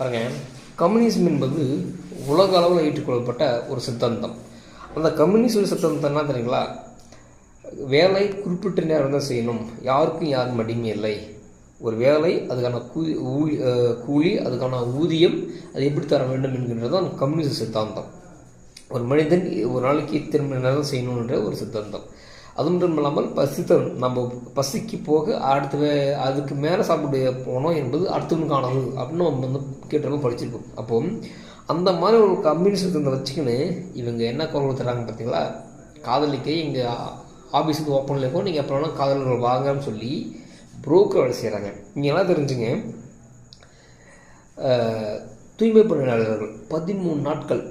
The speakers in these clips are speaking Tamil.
பாருங்க. கம்யூனிசம் என்பது உலக அளவில் ஏற்றுக்கொள்ளப்பட்ட ஒரு சித்தாந்தம். அந்த கம்யூனிஸ்ட் சித்தாந்தம் தெரியுங்களா? வேலை குறிப்பிட்ட நேரம் தான் செய்யணும். யாருக்கும் யாரும் அடிமை இல்லை. ஒரு வேலை அதுக்கான கூலி கூலி அதுக்கான ஊதியம் அது எப்படி தர வேண்டும் என்கின்றது தான் கம்யூனிஸ்ட் சித்தாந்தம். ஒரு மனிதன் ஒரு நாளைக்கு திரும்ப நேரம் செய்யணுன்ற ஒரு சித்தாந்தம். அது மட்டும் இல்லாமல் பசித்தல் நம்ம பசிக்கு போக அடுத்த அதுக்கு மேலே சாப்பிட போனோம் என்பது அடுத்தவனுக்கானது அப்படின்னு நம்ம வந்து கேட்டாலும் படிச்சிருக்கோம் அப்போ அந்த மாதிரி ஒரு கம்யூனிஸ்ட் வச்சுக்கின்னு இவங்க என்ன குரல் தராங்க பார்த்தீங்களா? காதலிக்க எங்கள் ஆஃபீஸுக்கு ஓப்பனில் இருக்கும். நீங்கள் எப்போ வேணால் காதலர்கள் வாங்கன்னு சொல்லி புரோக்கர் வேலை செய்கிறாங்க நீங்கள் எல்லாம் தெரிஞ்சுங்க. தூய்மை பணியாளர்கள் பதிமூணு நாட்கள்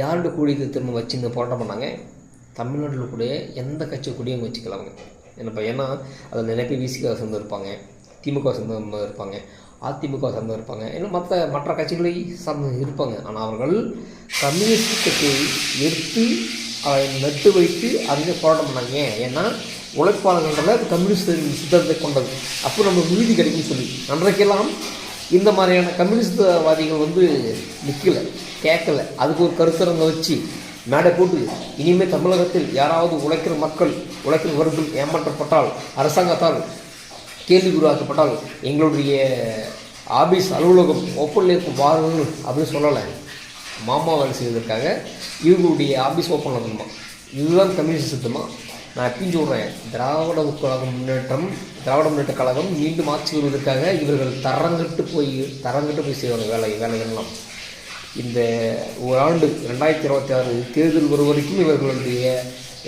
யாரோட கூடிய திரும்ப வச்சு இந்த போராட்டம் பண்ணாங்க? தமிழ்நாட்டில் கூட எந்த கட்சி கூடயும் வச்சுக்கலாம் அவங்க. என்னப்பா ஏன்னா அதில் நிறைய பேர் விசிக சேர்ந்து இருப்பாங்க. திமுக சேர்ந்து இருப்பாங்க. அதிமுக சார்ந்து இருப்பாங்க. இன்னும் மற்ற மற்ற கட்சிகளை சார்ந்து இருப்பாங்க. ஆனால் அவர்கள் கம்யூனிஸ்ட் கட்சியை எடுத்து அதை நட்டு வைத்து அதில் போராட்டம் பண்ணாங்க. ஏன்னா உழைப்பாளர்கள கம்யூனிஸ்ட் சித்தத்தை கொண்டது. அப்போ நம்ம உறுதி கிடைக்கும்னு சொல்லி. அன்றைக்கெல்லாம் இந்த மாதிரியான கம்யூனிஸ்டவாதிகள் வந்து நிற்கல கேட்கல. அதுக்கு ஒரு கருத்தரங்க வச்சு மேடை போட்டு இனிமேல் தமிழகத்தில் யாராவது உழைக்கிற மக்கள் உழைக்கிற வர்க்கம் ஏமாற்றப்பட்டால் அரசாங்கத்தால் கேள்விக்குறாக்கப்பட்டால் எங்களுடைய ஆபீஸ் அலுவலகம் ஓப்பனில் இருக்கும் வாருங்கள் அப்படின்னு சொல்லலை. மாமா வேலை செய்வதற்காக இவங்களுடைய ஆபீஸ் ஓப்பன் ஆகணுமா இதுதான் கம்யூனிஸ்ட் சித்தமா. நான் எப்பயும் சொல்கிறேன் திராவிட கழகம் முன்னேற்றம் திராவிட முன்னேற்ற கழகம் மீண்டும் ஆட்சி வருவதற்காக இவர்கள் தரங்கட்டு போய் தரங்கட்டு போய் செய்வாங்க வேலை வேலைகள்லாம். இந்த ஒரு ஆண்டு ரெண்டாயிரத்தி இருபத்தி ஆறு தேர்தல் ஒரு வரைக்கும் இவர்களுடைய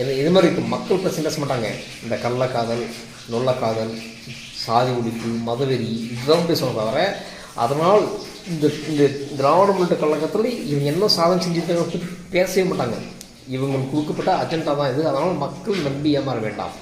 இது இது மாதிரி இருக்கும் மக்கள் பிரச்சனை பேச மாட்டாங்க இந்த கள்ளக்காதல் நொல்லக்காதல் சாதி ஒழிப்பு மதவெறி இதுதான் பேசுவாங்க தவிர அதனால் இந்த இந்த திராவிட முன்னேற்ற கழகத்தில் இவங்க என்ன சாதனை செஞ்சுருக்காங்க பேசவே மாட்டாங்க. இவங்களுக்கு கொடுக்கப்பட்ட அஜெண்டா தான் இது. அதனால் மக்கள் நம்பி ஏமாற வேண்டாம்.